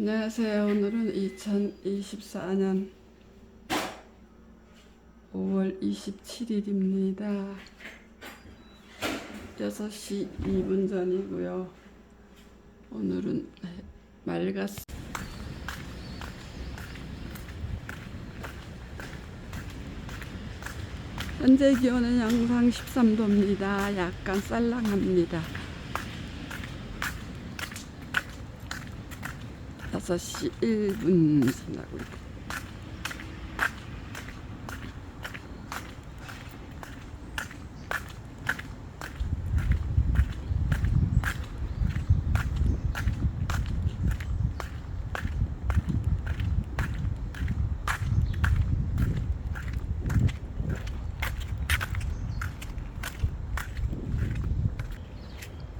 안녕하세요. 오늘은 2024년 5월 27일입니다. 6시 2분 전이고요. 오늘은 맑았 현재 기온은 영상 13도입니다. 약간 쌀랑합니다. 5시 1분 지나고 있고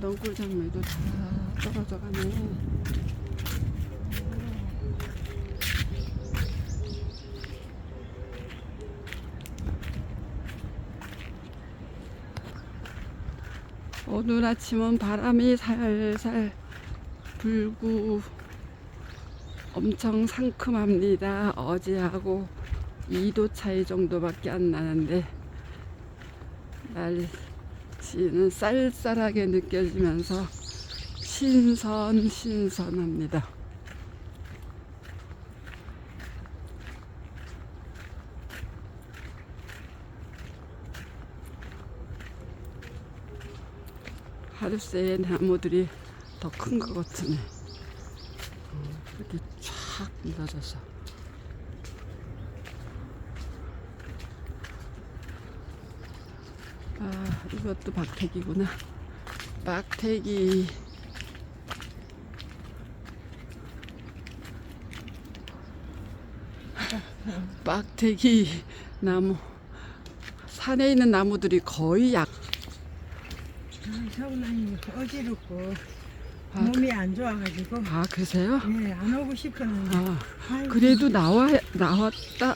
넝굴 장미도 다 떨어져 가네. 오늘 아침은 바람이 살살 불고 엄청 상큼합니다. 어제하고 2도 차이 정도밖에 안 나는데 날씨는 쌀쌀하게 느껴지면서 신선 신선합니다. 새에 나무들이 더 큰 것 같으네. 어, 이렇게 쫙 늘어져서. 아, 이것도 박태기구나. 박태기. 박태기 나무. 산에 있는 나무들이 거의 약. 서운하니 어지럽고 아, 몸이 안 좋아가지고 아, 그러세요? 예, 안 오고 싶었는데 아, 아이고, 그래도 나와 나왔다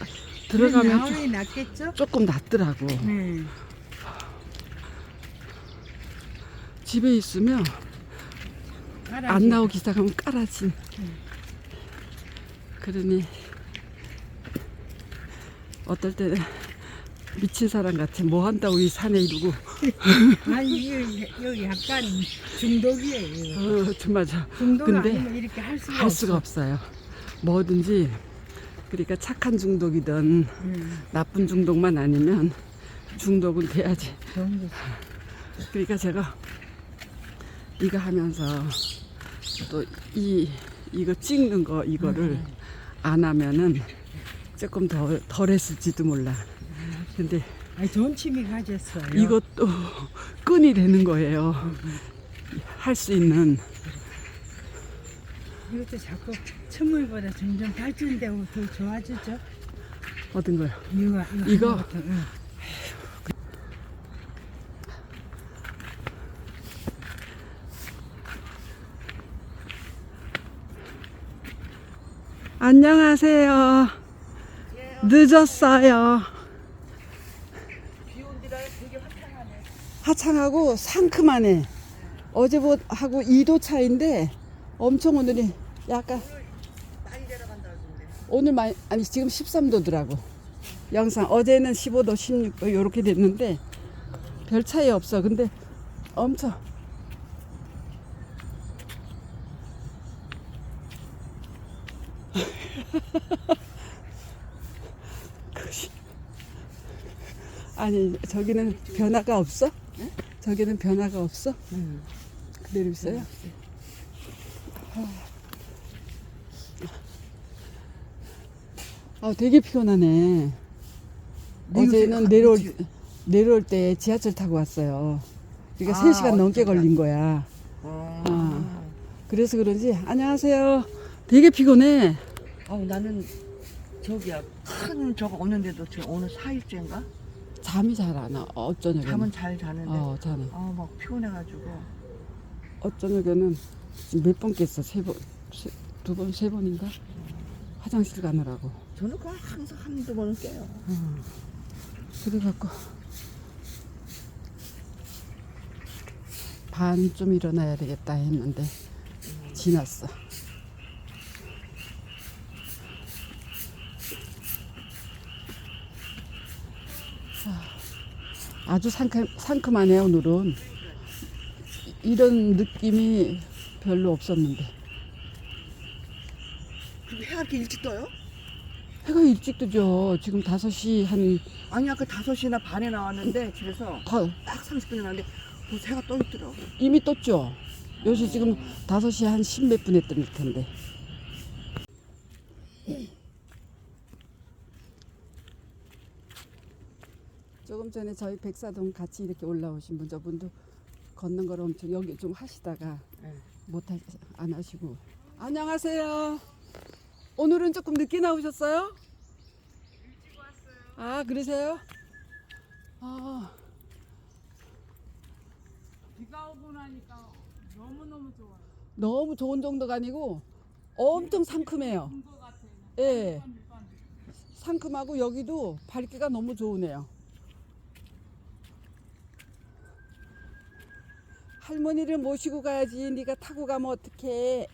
들어가면 조, 낫겠죠? 조금 낫더라고. 네. 집에 있으면 안 나오기 시작하면 깔아진. 음. 그러니 어떨 때는 미친 사람 같아. 뭐 한다고 이 산에 이러고. 아니 이거, 이거 약간 중독이에요. 어, 저 중독 근데 아니면 이렇게 할 수가 할 수가 없어요. 뭐든지 그러니까 착한 중독이든 음, 나쁜 중독만 아니면 중독은 돼야지. 거지. 그러니까 제가 이거 하면서 또 이 이거 찍는 거 이거를 안 하면은 조금 더 덜했을지도 몰라. 근데 아니, 좋은 취미 가졌어요. 이것도 끈이 되는 거예요. 할 수 있는 이것도 자꾸 춤물보다 점점 발전되고 더 좋아지죠? 얻은 거요. 이거 이거, 이거? 하나부터, 응. 안녕하세요. 늦었어요. 화창하고 상큼하네. 어제하고 2도 차인데 엄청 오늘이 약간 오늘 많이 아니 지금 13도더라고. 영상 어제는 15도, 16도 이렇게 됐는데 별 차이 없어. 근데 엄청 아니 저기는 변화가 없어? 저기는 변화가 없어? 그대로 있어요? 아 되게 피곤하네. 어제는 내려올 내려올 때 지하철 타고 왔어요. 그러니까 아, 3시간 넘게 어쩌다. 걸린 거야. 아, 어. 그래서 그런지 안녕하세요. 되게 피곤해. 아우 나는 저기야 큰 저거 없는데도 지금 오늘 4일째인가? 잠이 잘 안 와. 어쩌냐고. 잠은 잘 자는데 어, 자네. 아막 피곤해가지고 어쩌냐고는 몇 번 깼어. 세 번, 세, 두 번, 세 번인가? 화장실 가느라고. 저는 그냥 항상 한두 번은 깨요 그래갖고 반좀 일어나야 되겠다 했는데 지났어. 아주 상큼, 상큼하네요, 오늘은. 이런 느낌이 별로 없었는데. 그리고 해가 이렇게 일찍 떠요? 해가 일찍 뜨죠. 지금 5시 한, 아니 아까 5시나 반에 나왔는데 집에서 더, 딱 30분에 나왔는데 벌써 해가 떠 있더라고. 이미 떴죠. 요새 지금 5시 한 10 몇 분에 뜰 텐데. 조금 전에 저희 백사동 같이 이렇게 올라오신 분 저분도 걷는 걸 엄청 여기 좀 하시다가 네. 못 하, 안 하시고 안녕하세요. 오늘은 조금 늦게 나오셨어요? 일찍 왔어요. 아 그러세요? 아 비가 오고 나니까 너무 너무 좋아요. 너무 좋은 정도가 아니고 엄청 상큼해요. 예. 상큼하고 여기도 밝기가 너무 좋으네요. 할머니를 모시고 가야지. 네가 타고 가면 어떡해.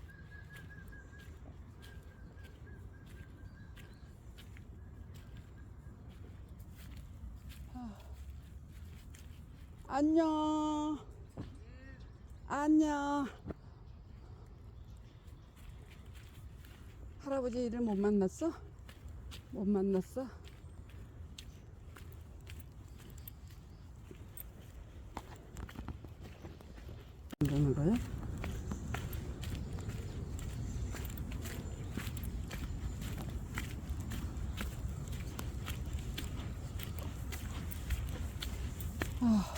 아. 안녕. 안녕. 할아버지를 못 만났어? 못 만났어? 그러는 거야? 아.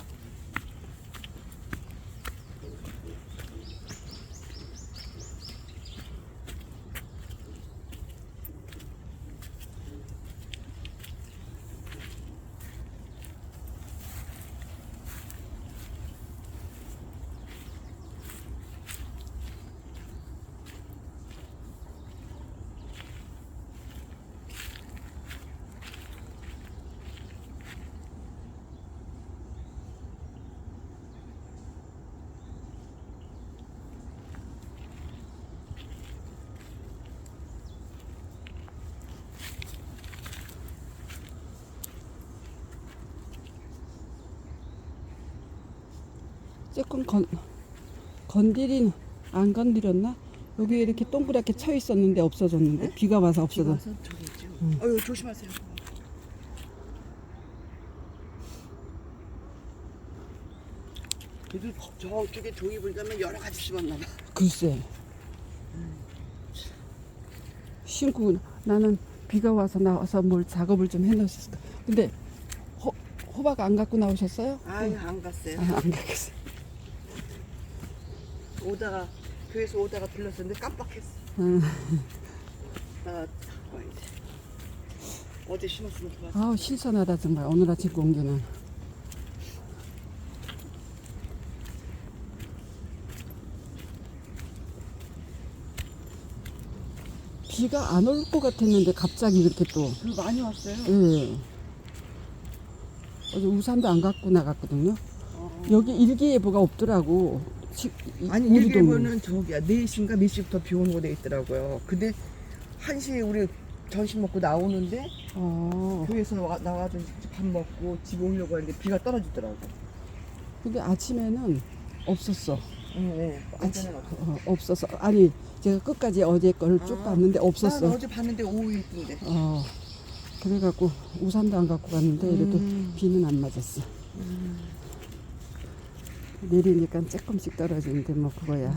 조금 건, 건드린, 안 건드렸나? 여기 이렇게 동그랗게 쳐 있었는데 없어졌는데 비가 와서 없어져. 와서 저기지. 어유 조심하세요. 그래도 저쪽에 종이 보니까 여러 가지 심었나 봐. 글쎄. 신고 나는 비가 와서 나와서 뭘 작업을 좀 해놓으셨을까. 근데 호, 호박 안 갖고 나오셨어요? 아유 안 갔어요. 아, 안 갖겠어. 오다가 교회에서 오다가 들렀었는데 깜빡했어. 음. 나 와야지. 어제 심었으면 좋았어. 아우 신선하다 정말 오늘 아침 공기는. 비가 안 올 것 같았는데 갑자기 이렇게 또그 많이 왔어요. 예. 어제 우산도 안 갖고 나갔거든요. 어. 여기 일기예보가 없더라고. 시- 이- 아니 우리. 일개보는 저기야 4시인가 몇 시부터 비 오는 거 돼 있더라고요. 근데 1시에 우리 점심 먹고 나오는데 어. 교회에서 와, 나와서 밥 먹고 집에 오려고 했는데 비가 떨어지더라고. 근데 아침에는 없었어. 응, 네. 아침. 어, 없었어. 아니 제가 끝까지 어제 걸쭉 아, 봤는데 나 없었어. 어제 봤는데 오후에 있던데. 어. 그래갖고 우산도 안 갖고 갔는데 이래도 음. 비는 안 맞았어. 내리니까 조금씩 떨어지는데 뭐 그거야.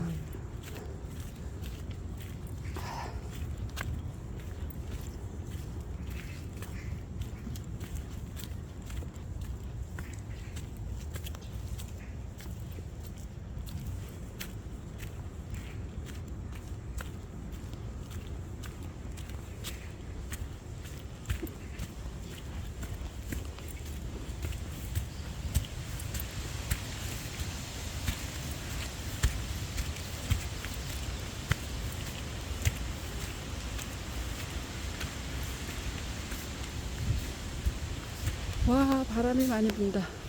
와 바람이 많이 분다.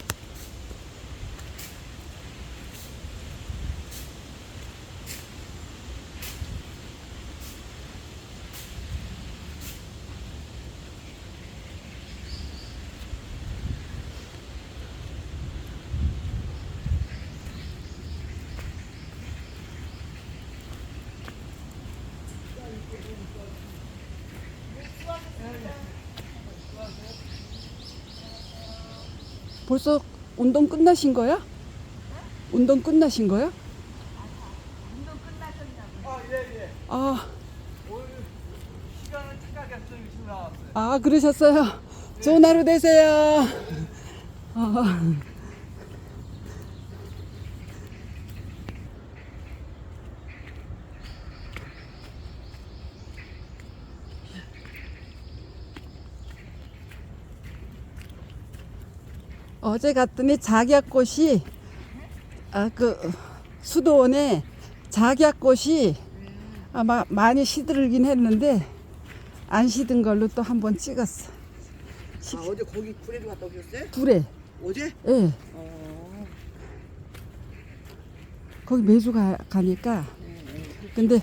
벌써 운동 끝나신 거야? 운동 끝나신 거야? 아, 예, 예. 아. 아 그러셨어요. 좋은 하루 되세요. 아, 어제 갔더니 작약꽃이 아 그 수도원에 작약꽃이 아마 많이 시들긴 했는데 안 시든 걸로 또 한 번 찍었어. 아, 어제 거기 구례도 갔다 오셨어요? 불에. 어제? 예. 어. 거기 매주 가, 가니까. 근데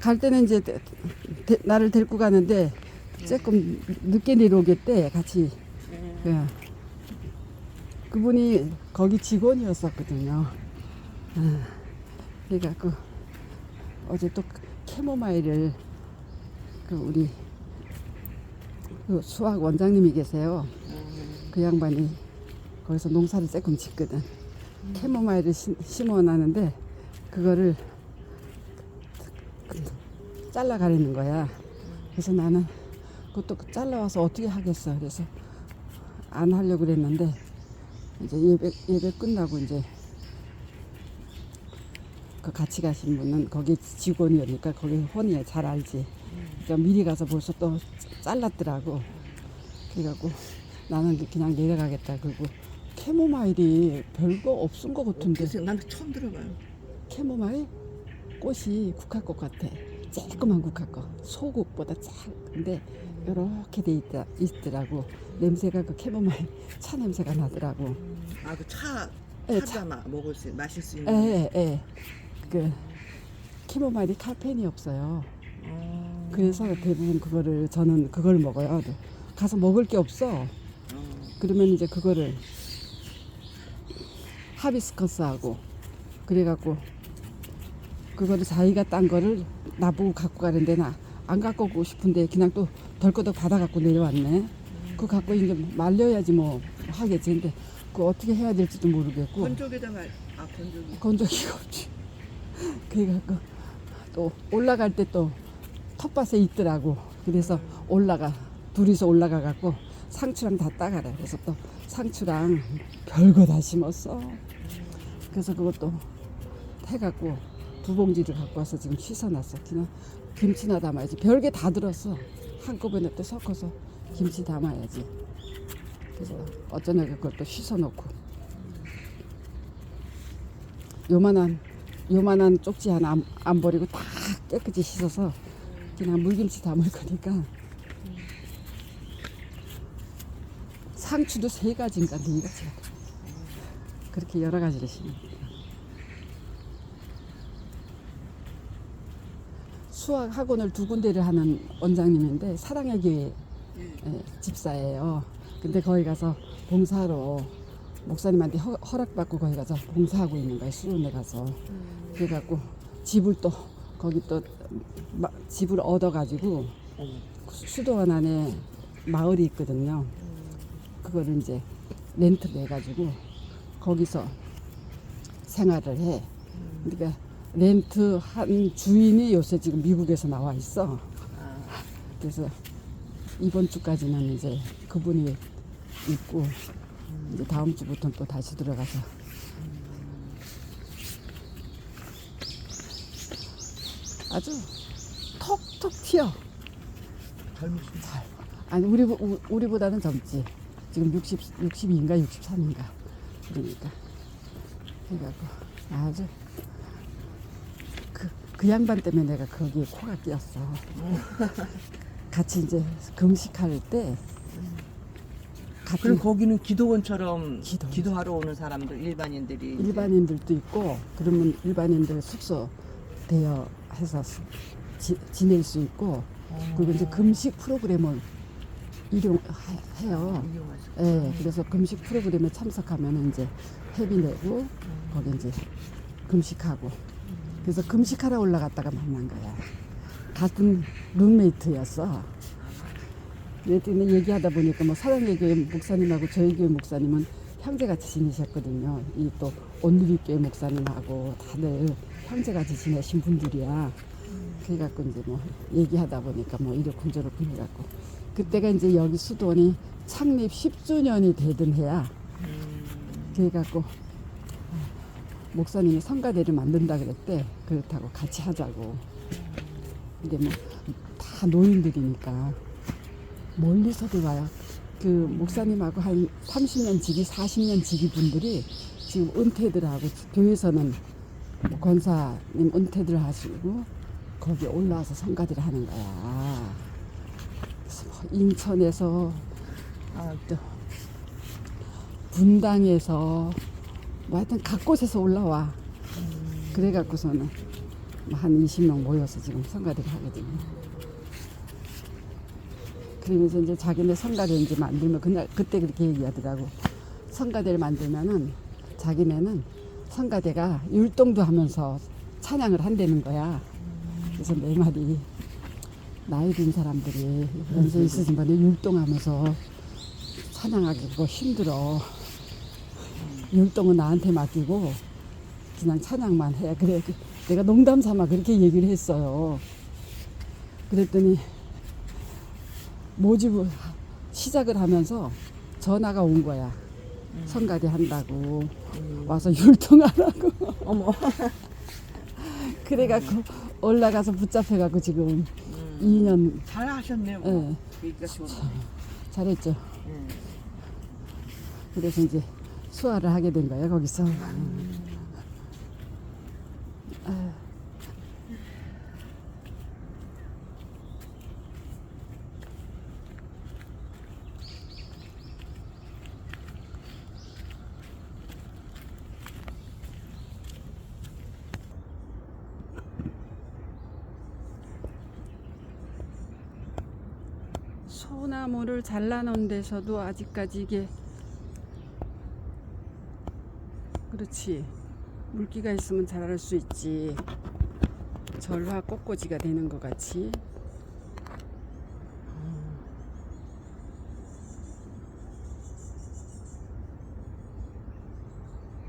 갈 때는 이제 데- 데- 나를 데리고 가는데 조금 늦게 내려오겠대 같이. 예. 그분이 거기 직원이었었거든요. 아, 그래갖고 어제 또 캐모마일을 그 우리 그 수학 원장님이 계세요. 그 양반이 거기서 농사를 조금 짓거든. 캐모마일을 심- 심어놨는데 그거를 잘라 가리는 거야. 그래서 나는 그것도 잘라와서 어떻게 하겠어. 그래서 안 하려고 그랬는데 이제 예배 예배 끝나고 이제 그 같이 가신 분은 거기 직원이니까 거기 혼이 잘 알지. 그러니까 미리 가서 벌써 또 잘랐더라고. 그래갖고 나는 그냥 내려가겠다. 그리고 캐모마일이 별거 없은 것 같은데 글쎄, 난 처음 들어봐요. 캐모마일 꽃이 국화꽃 같아. 쬐끄만 국화꽃. 소국보다 작은데 이렇게 돼 있다, 있더라고. 냄새가 그 캐모마일 차 냄새가 나더라고. 아, 그 차, 예, 마, 먹을 수, 마실 수 있는. 예, 예. 그 캐모마일이 카페인이 없어요. 어. 그래서 대부분 그거를 저는 그걸 먹어요. 가서 먹을 게 없어. 어. 그러면 이제 그거를 하비스커스하고 그래갖고 그거를 자기가 딴 거를 나보고 갖고 가는데 나 안 갖고 오고 싶은데 그냥 또 덜커덕 받아 갖고 내려왔네. 그거 갖고 이제 말려야지 뭐 하겠지. 근데 그거 어떻게 해야 될지도 모르겠고 건조기다가, 아, 건조기. 건조기가 없지. 그래갖고 또 올라갈 때 또 텃밭에 있더라고. 그래서 올라가 둘이서 올라가 갖고 상추랑 다 따가라. 그래서 또 상추랑 별거 다 심었어. 그래서 그것도 해갖고 두 봉지를 갖고 와서 지금 씻어놨어. 그냥 김치나 담아야지. 별게 다 들었어. 한꺼번에 또 섞어서 김치 담아야지. 그래서 어쩌냐 그것도 씻어놓고. 요만한 요만한 쪽지 하나 안, 안 버리고 다 깨끗이 씻어서 그냥 물김치 담을 거니까 상추도 세 가지인가 네 가지 그렇게 여러 가지를 심는 거예요. 수학 학원을 두 군데를 하는 원장님인데 사랑의 교회 예, 집사예요. 근데 거기 가서 봉사로 목사님한테 허, 허락받고 거기 가서 봉사하고 있는 거예요. 수련회 가서. 그래갖고 집을 또 거기 또 마- 집을 얻어가지고 어머. 수도원 안에 마을이 있거든요. 그거를 이제 렌트 내가지고 거기서 생활을 해. 그러니까 렌트 한 주인이 요새 지금 미국에서 나와 있어. 아, 그래서 이번 주까지는 이제 그분이 있고 이제 다음 주부터는 또 다시 들어가서 아주 톡톡 튀어. 젊으신 아니 우리 우- 우리보다는 젊지. 지금 60 62인가 63인가 그러니까 그래갖고 아주 그, 그 양반 때문에 내가 거기에 코가 끼었어. 같이 이제 금식할 때 같은 그럼 거기는 기도원처럼 기도원. 기도하러 오는 사람들 일반인들이 이제 일반인들도 있고 그러면 일반인들 숙소 대여 해서 수- 지, 지낼 수 있고 그리고 이제 금식 프로그램을 이용해요. 이용할 수 예, 그래서 금식 프로그램에 참석하면 이제 회비 내고 거기 이제 금식하고 그래서 금식하러 올라갔다가 만난 거야. 같은 룸메이트였어. 그랬더니 얘기하다 보니까 뭐 사랑의 교회 목사님하고 저희 교회 목사님은 형제같이 지내셨거든요. 이 또 온누리교회 목사님하고 다들 형제같이 지내신 분들이야. 그래갖고 이제 뭐 얘기하다 보니까 뭐 이렇군 저렇군 해갖고 그때가 이제 여기 수도원이 창립 10주년이 되던 해야. 그래갖고 어, 목사님이 성가대를 만든다 그랬대. 그렇다고 같이 하자고. 근데 뭐 다 노인들이니까 멀리서도 와요. 그 목사님하고 한 30년 지기, 40년 지기 분들이 지금 은퇴들 하고 교회에서는 뭐 권사님 은퇴들 하시고 거기 올라와서 성가대를 하는 거야. 뭐 인천에서 아, 또 분당에서 뭐 하여튼 각 곳에서 올라와. 그래갖고서는 뭐한 20명 모여서 지금 성가대를 하거든요. 그러면서 이제 자기네 성가대 이제 만들면 그날 그때 그렇게 얘기하더라고. 성가대를 만들면은 자기네는 성가대가 율동도 하면서 찬양을 한다는 거야. 그래서 내 말이 나이 든 사람들이 연세 있으신 분이 율동하면서 찬양하기 그거 힘들어. 율동은 나한테 맡기고 그냥 찬양만 해. 그래 그- 내가 농담 삼아 그렇게 얘기를 했어요. 그랬더니 모집을 시작을 하면서 전화가 온 거야. 성가대 한다고 와서 율동하라고. 어머. 그래갖고 올라가서 붙잡혀갖고 지금 2년 잘 하셨네요. 예, 그러니까 좋네. 잘했죠. 음. 그래서 이제 수화를 하게 된 거야 거기서. 소나무를 잘라놓은 데서도 아직까지 이게 그렇지. 물기가 있으면 자랄 수 있지. 절화 꽃꽂이가 되는 것 같이.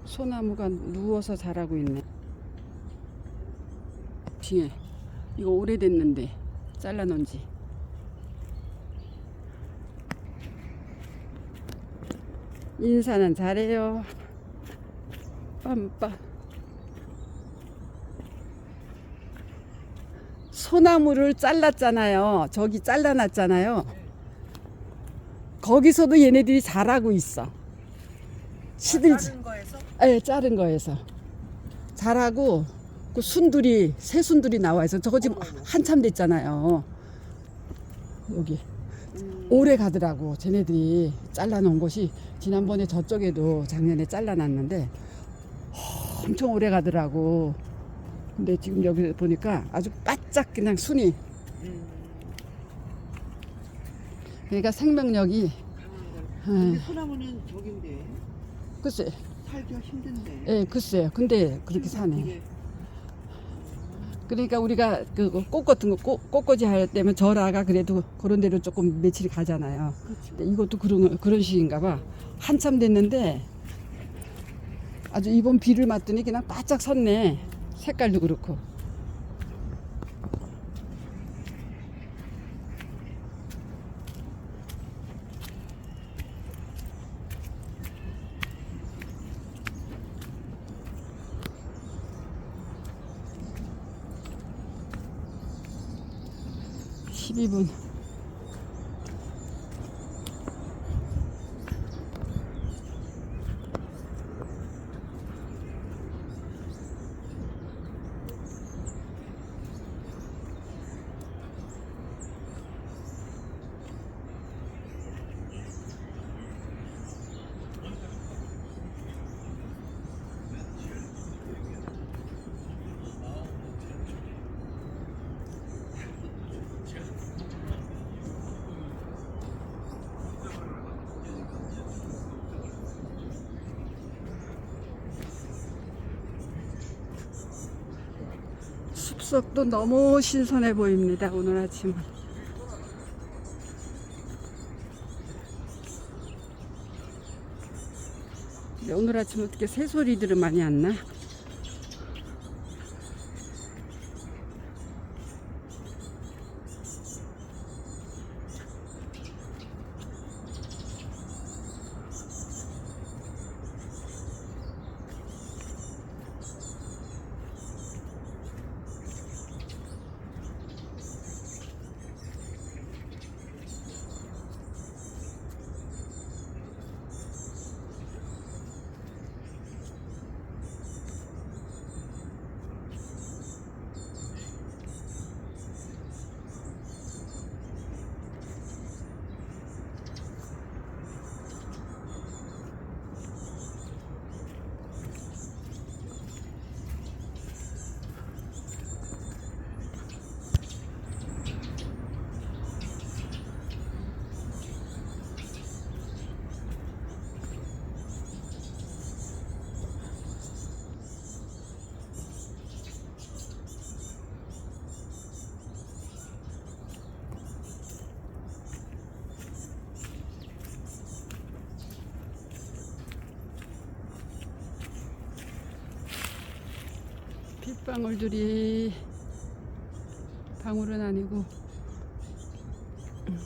소나무가 누워서 자라고 있네. 뒤에. 이거 오래됐는데 잘라놓은 지. 인사는 잘해요 빰빰 소나무를 잘랐잖아요. 저기 잘라놨잖아요. 거기서도 얘네들이 자라고 있어. 시들지. 다른 거에서 예, 자른 거에서 자라고 그 순들이 새 순들이 나와 있어. 저거 지금 한참 됐잖아요. 여기 오래 가더라고. 쟤네들이 잘라놓은 곳이 지난번에 저쪽에도 작년에 잘라놨는데 엄청 오래 가더라고. 근데 지금 여기 보니까 아주 바짝 그냥 순이. 그러니까 생명력이 근데 예, 소나무는 저긴데 글쎄, 살기가 힘든데. 예, 글쎄요. 근데 그렇게 사네. 그러니까 우리가 그 꽃 같은 거 꽃, 꽃꽂이 할 때면 절하가 그래도 그런 데로 조금 며칠 가잖아요. 근데 이것도 그런 그런 식인가 봐. 한참 됐는데 아주 이번 비를 맞더니 그냥 바짝 섰네. 색깔도 그렇고. 십이 분 숲속도 너무 신선해 보입니다. 오늘 아침은. 오늘 아침 어떻게 새소리들은 많이 안 나? 방울들이 방울은 아니고 음,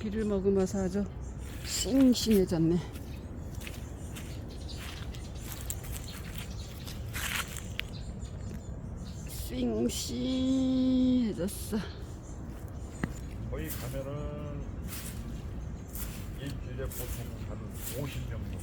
비를 머금어서 아주 싱싱해졌네. 싱싱해졌어. 거기 가면은 일주일에 보통 한 50명 정도